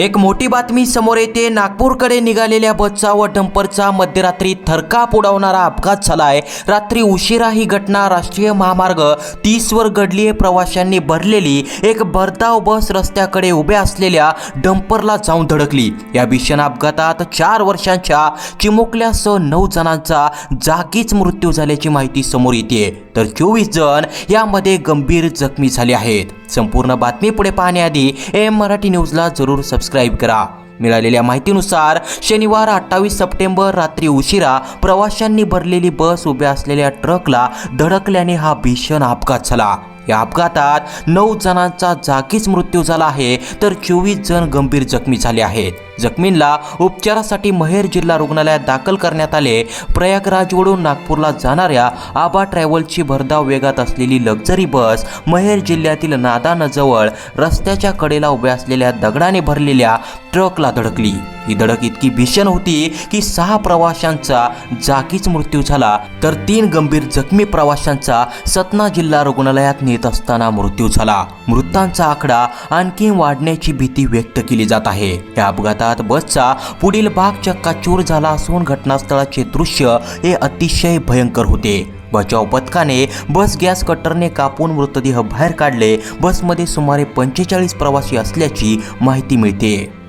एक मोठी बातमी समोर येते. नागपूरकडे निघालेल्या बसचा व डंपरचा मध्यरात्री थरकाप उडवणारा अपघात झाला आहे रात्री उशिरा ही घटना राष्ट्रीय महामार्ग तीसवर घडली आहे प्रवाशांनी भरलेली एक भरधाव बस रस्त्याकडे उभ्या असलेल्या डंपरला जाऊन धडकली. या भीषण अपघातात चार वर्षांच्या चिमुकल्यासह नऊ जणांचा जागीच मृत्यू झाल्याची माहिती समोर येते तर चोवीस जण यामध्ये गंभीर जखमी झाले आहेत. संपूर्ण बातमी पुढे पाहण्याआधी एम मराठी न्यूजला जरूर सबस्क्राईब करा. मिळालेल्या माहितीनुसार शनिवार अठ्ठावीस सप्टेंबर रात्री उशिरा प्रवाशांनी भरलेली बस उभ्या असलेल्या ट्रकला धडकल्याने हा भीषण अपघात झाला. या अपघातात नऊ जणांचा जागीच मृत्यू झाला आहे तर चोवीस जण गंभीर जखमी झाले आहेत. जखमींना उपचारासाठी महेर जिल्हा रुग्णालयात दाखल करण्यात आले. प्रयागराजवरून नागपूरला जाणाऱ्या आबा ट्रॅव्हल्सची भरधाव वेगात असलेली लक्झरी बस महेर जिल्ह्यातील नादानजवळ रस्त्याच्या कडेला उभ्या असलेल्या दगडाने भरलेल्या ट्रकला धडकली. ही धडक इतकी भीषण होती की सहा प्रवाशांचा जागीच मृत्यू झाला. तर तीन गंभीर जखमी प्रवाशांचा सतना जिल्हा रुग्णालयात नेत असताना मृत्यू झाला. मृतांचा आकडा आणखी वाढण्याची भीती व्यक्त केली जात आहे. या अपघातात बसचा पुढील भाग चक्काचूर झाला असून घटनास्थळाचे दृश्य हे अतिशय भयंकर होते. बचाव पथकाने बस गॅस कटरने कापून मृतदेह बाहेर काढले. बसमध्ये सुमारे पंचेचाळीस प्रवासी असल्याची माहिती मिळते.